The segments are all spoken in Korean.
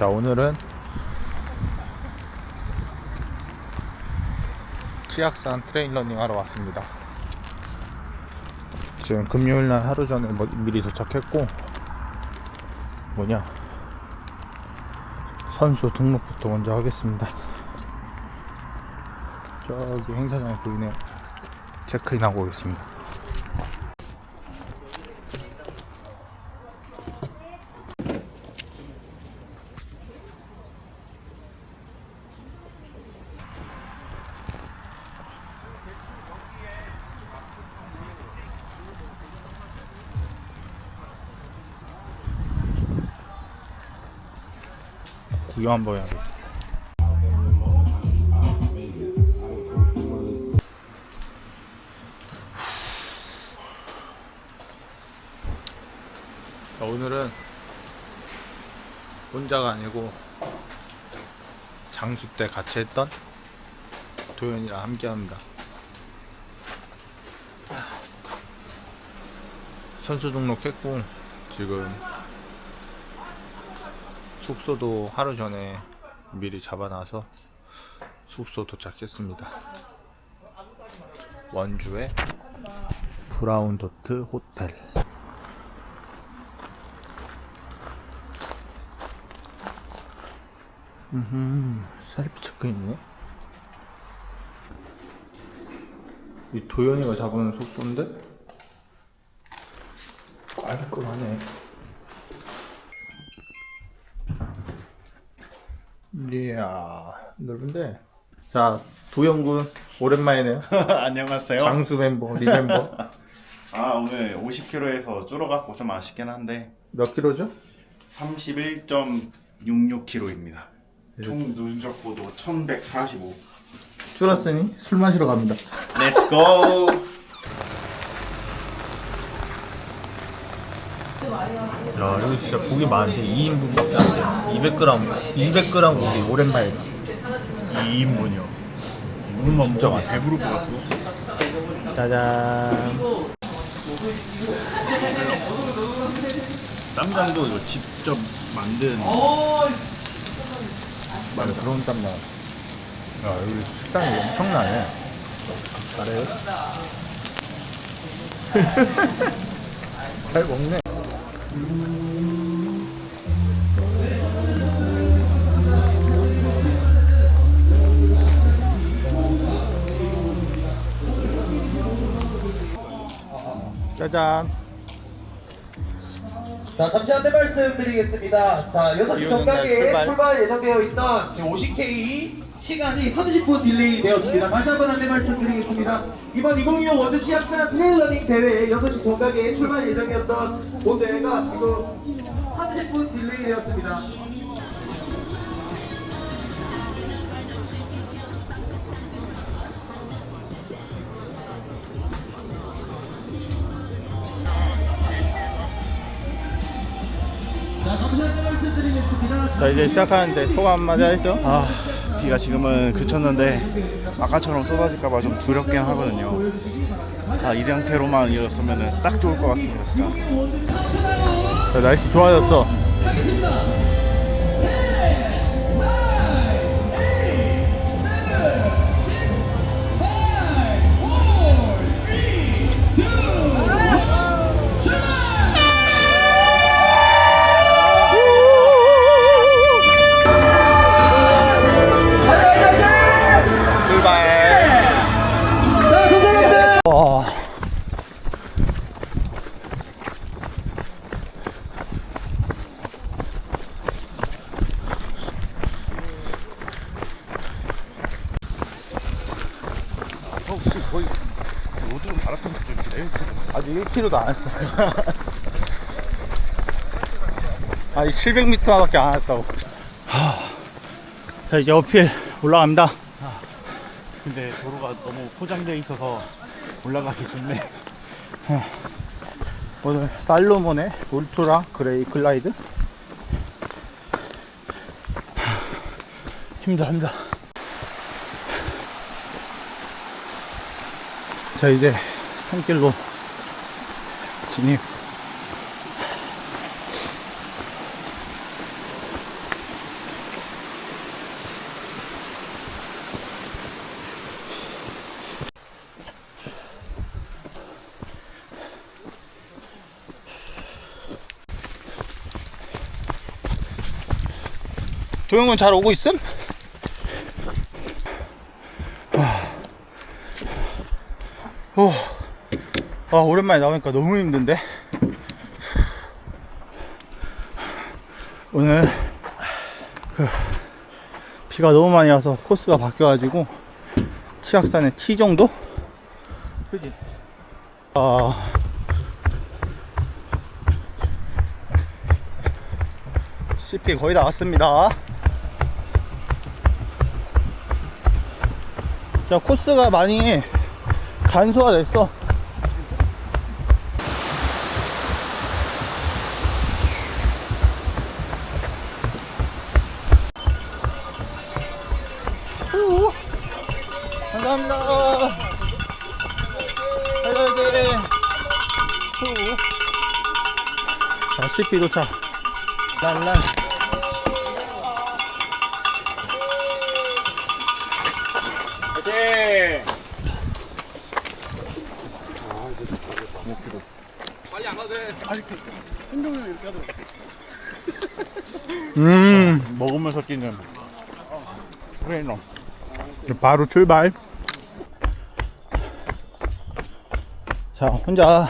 자 오늘은 치악산 트레인 러닝 하러 왔습니다. 지금 금요일날 하루 전에 뭐- 미리 도착했고 뭐냐? 선수 등록부터 먼저 하겠습니다. 저기 행사장에 보이네요 체크인하고 오겠습니다 구경 한번 해야겠다 자, 오늘은 혼자가 아니고 장수 때 같이 했던 도현이랑 함께 합니다. 선수 등록했고 지금 숙소도 하루 전에 미리 잡아놔서 숙소 도착했습니다. 원주의 브라운 도트 호텔. 음, 셀프 체크인이네. 이 도현이가 잡은 숙소인데 깔끔하네. 이야, 넓은데. 자, 도영군 오랜만이네요. 안녕하세요. 장수 멤버, 리 멤버. 아 오늘 50kg에서 줄어갖고 좀 아쉽긴 한데 몇 킬로죠? 31.66kg입니다. 총 누적 고도 1145. 줄었으니 술 마시러 갑니다. Let's go. 야, 여기 진짜 고기 많은데 2인분밖에 안 돼. 200g, 200g 고기 오랜만이다. 2인분이요. 이분만 진짜 많다. 배부를 것 같고. 짜잔. 쌈장도 이거 직접 만든. 맞아, 그런 땀 나. 야, 여기 식당이 엄청나네. 잘해요? 잘 먹네. 짜잔. 자, 잠시 안내 말씀드리겠습니다. 자, 6시 비 오는 날 정각에 출발. 출발. 예정되어 있던 지금 50K 시간이 30분 딜레이 되었습니다. 다시 한번 안내 말씀드리겠습니다. 이번 2025 원주 치악산 트레일러닝 대회 6시 정각에 출발 예정이었던 본 대회가 지금 30분 딜레이 되었습니다. 자, 이제 시작하는데 소감 한마디 하시죠? 아 비가 지금은 그쳤는데 아까처럼 쏟아질까봐 좀 두렵긴 하거든요. 자, 이 상태로만 이었으면 딱 좋을 것 같습니다, 진짜. 자, 날씨 좋아졌어. 거의 로드 마라톤 수준인데? 아직 1km도 안 했어. 아직 700m밖에 안 했다고. 자, 이제 어필 올라갑니다. 근데 도로가 너무 포장되어 있어서 올라가기 좋네. 오늘 살로몬의 울트라 그레이 글라이드. 힘들어, 힘들 자 이제 산길로 진입 도영은 잘 오고 있음? 오, 아, 오랜만에 나오니까 너무 힘든데? 오늘, 그, 비가 너무 많이 와서 코스가 바뀌어가지고, 치악산의 T 정도? 그지? 아, CP 거의 다 왔습니다. 자, 코스가 많이 간소화 됐어. 후. 감사합니다. 화이팅! 후. 자, CP 도 착. 란란. 음, 먹으면서 뛰는 트레이너. 바로 출발. 자, 혼자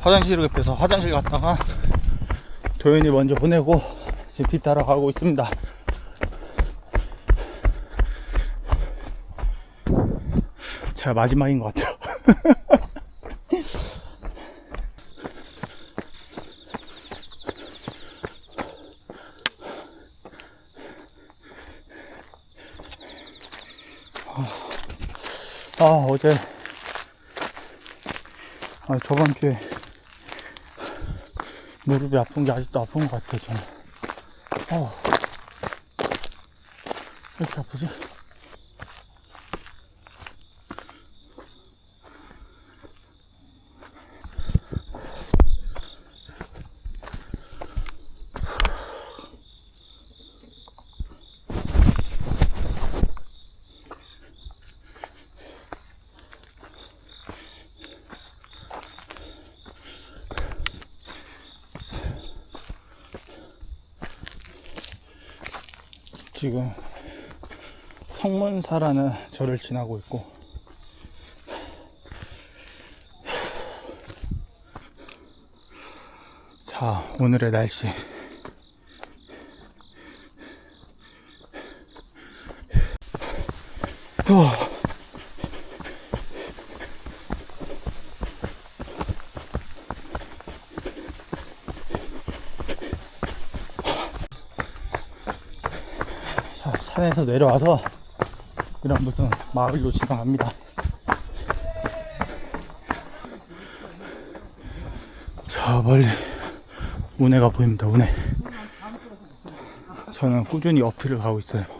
화장실 급해서 화장실 갔다가 도현이 먼저 보내고 지금 비 따라 가고 있습니다. 제가 마지막인 것 같아요. 아, 어제, 아, 저번 주에 무릎이 아픈 게 아직도 아픈 것 같아요, 저는. 어. 왜 이렇게 아프지? 지금 성문사라는 절을 지나고 있고 자 오늘의 날씨 후. 자, 산에서 내려와서 이런 무슨 마을로 지나갑니다. 저 멀리 운해가 보입니다. 운해. 저는 꾸준히 어필을 가고 있어요.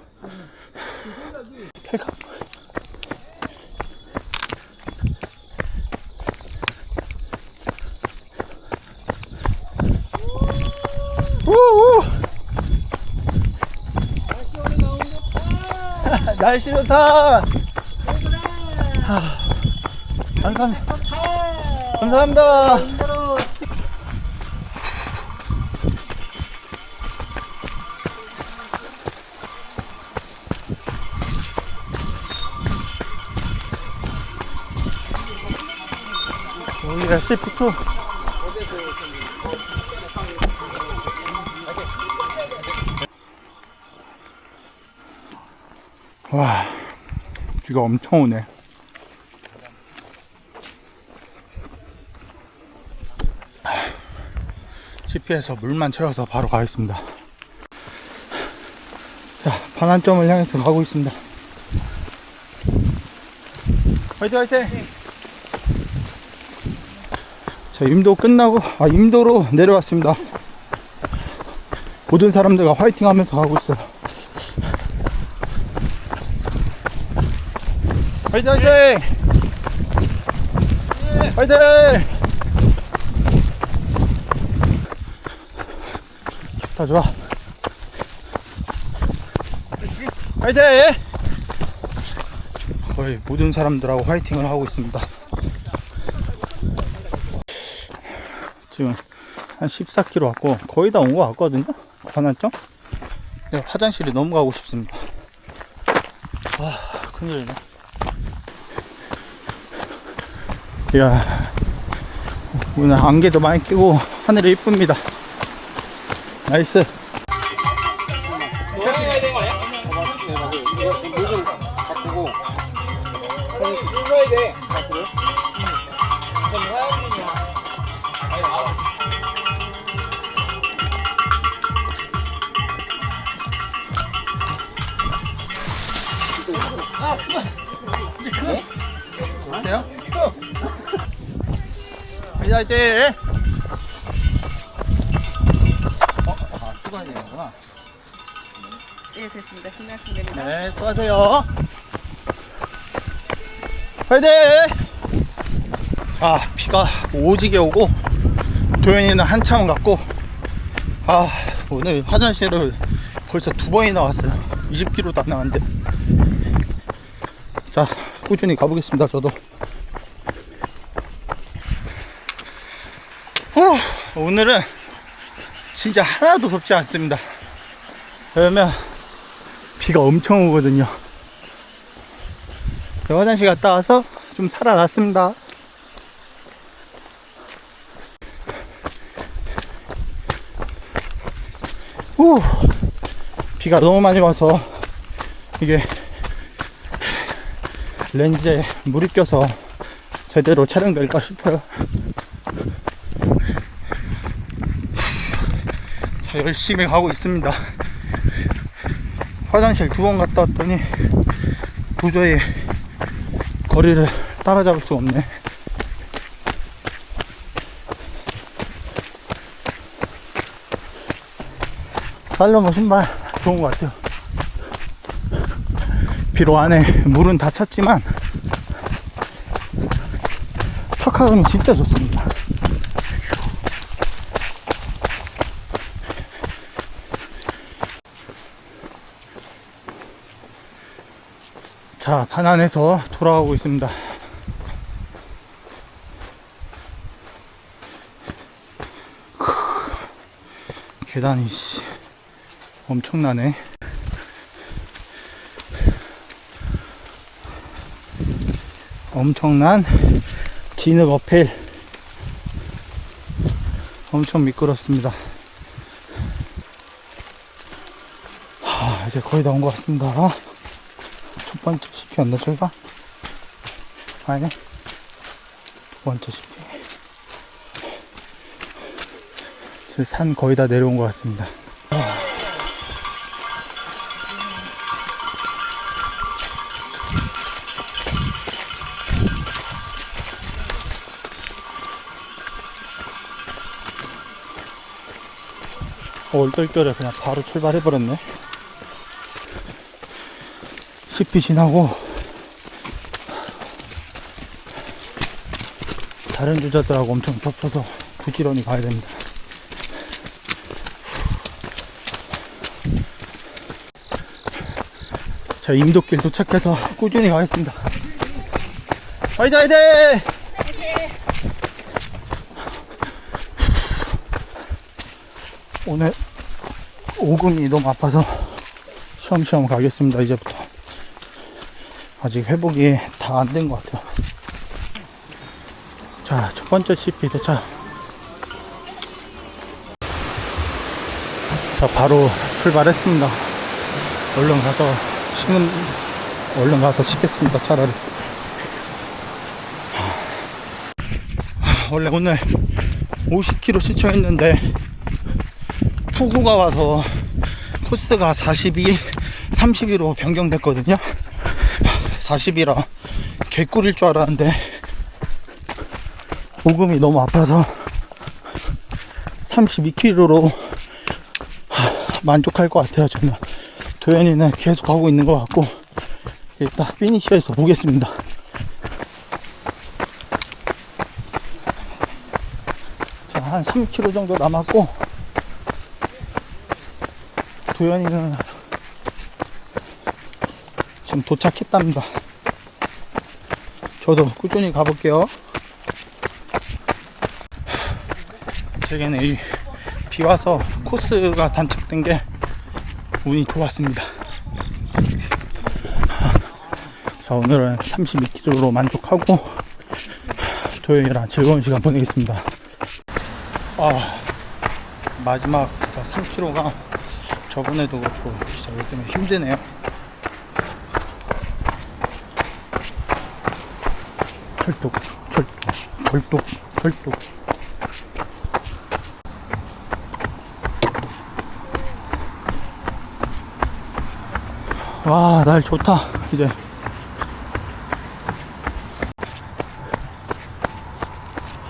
날씨 좋다. 하, 감사합니다. 감사합니다. 여기가 시프트. 와, 비가 엄청 오네. CP에서 물만 채워서 바로 가겠습니다. 자, 반환점을 향해서 가고 있습니다. 화이팅, 화이팅! 자, 임도 끝나고, 아, 임도로 내려왔습니다. 모든 사람들과 화이팅 하면서 가고 있어요. 화이팅 화이팅! 화이팅! 좋다 좋아 화이팅! 거의 모든 사람들하고 화이팅을 하고 있습니다 지금 한 14km 왔고 거의 다 온 것 같거든요 전환점? 네, 화장실이 너무 가고 싶습니다. 아, 큰일이네. 이야, 오늘 안개도 많이 끼고 하늘이 이쁩니다. 나이스. 안녕하세요. 화이팅! 어, 아, 수고해야 되는구나. 예, 됐습니다. 신났습니다. 네, 수고하세요. 화이팅! 아, 비가 오지게 오고, 도현이는 한참 갔고, 아, 오늘 화장실을 벌써 두 번이나 왔어요. 20km도 안 나갔는데. 자, 꾸준히 가보겠습니다, 저도. 후, 오늘은 진짜 하나도 덥지 않습니다. 왜냐면, 비가 엄청 오거든요. 네, 화장실 갔다 와서 좀 살아났습니다. 후, 비가 너무 많이 와서 이게 렌즈에 물이 껴서 제대로 촬영될까 싶어요. 열심히 가고 있습니다. 화장실 두 번 갔다 왔더니 도저히 거리를 따라잡을 수 없네. 살로모 신발 좋은 것 같아요. 비록 안에 물은 다 찼지만 척하감이 진짜 좋습니다. 자, 반환해서 돌아가고 있습니다. 계단이 씨, 엄청나네. 엄청난 진흙 어필. 엄청 미끄럽습니다. 하, 이제 거의 다 온 것 같습니다. 첫 번째 CP였나 저희가? 아니네. 두 번째 저희 산 거의 다 내려온 것 같습니다. 어, 얼떨결에 그냥 바로 출발해버렸네 CP 지나고 다른 주자들하고 엄청 겹쳐서 부지런히 가야 됩니다. 자, 임도길 도착해서 꾸준히 가겠습니다. 화이팅, 화이팅! 오늘 오금이 너무 아파서 쉬엄쉬엄 가겠습니다, 이제부터. 아직 회복이 다 안 된 것 같아요. 자, 첫 번째 CP 도착. 자, 바로 출발했습니다. 얼른 가서 쉬는, 얼른 가서 쉬겠습니다, 차라리. 하, 원래 오늘 50km 시청했는데, 폭우가 와서 코스가 42, 32로 변경됐거든요. 40이라 개꿀일 줄 알았는데 오금이 너무 아파서 32km로 만족할 것 같아요 저는 도현이는 계속 가고 있는 것 같고 일단 피니시에서 보겠습니다. 자 한 3km 정도 남았고 도현이는 지금 도착했답니다. 저도 꾸준히 가볼게요. 제게는 이 비 와서 코스가 단축된 게 운이 좋았습니다. 자, 오늘은 32km로 만족하고 도영이랑 즐거운 시간 보내겠습니다. 아, 마지막 진짜 3km가 저번에도 그렇고 진짜 요즘에 힘드네요. 철독, 철독, 철독, 철독. 와, 날 좋다, 이제.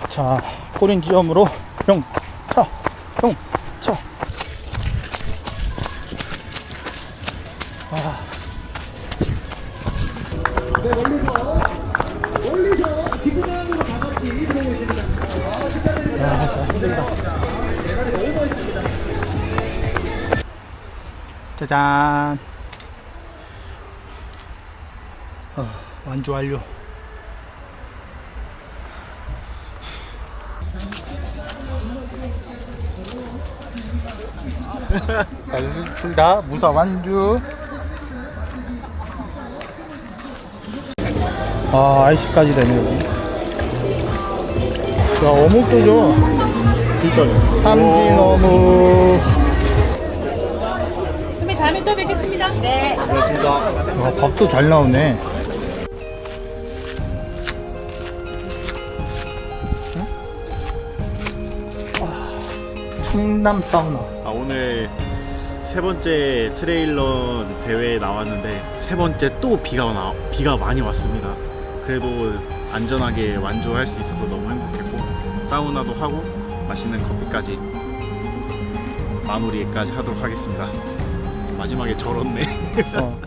자, 꼬린 지점으로 형, 짜잔. 어, 완주 완료. 둘다 무사 완주. 아, IC까지 되네요. 야, 어묵도 줘. 진짜요. 삼진 어묵. 다음에 또 뵙겠습니다. 네. 와, 밥도 잘 나오네. 와, 청남 사우나. 아, 오늘 세 번째 트레일런 대회에 나왔는데 세 번째 또 비가 나 비가 많이 왔습니다. 그래도 안전하게 완주할 수 있어서 너무 행복했고 사우나도 하고 맛있는 커피까지 마무리까지 하도록 하겠습니다. 마지막에 절었네. 어,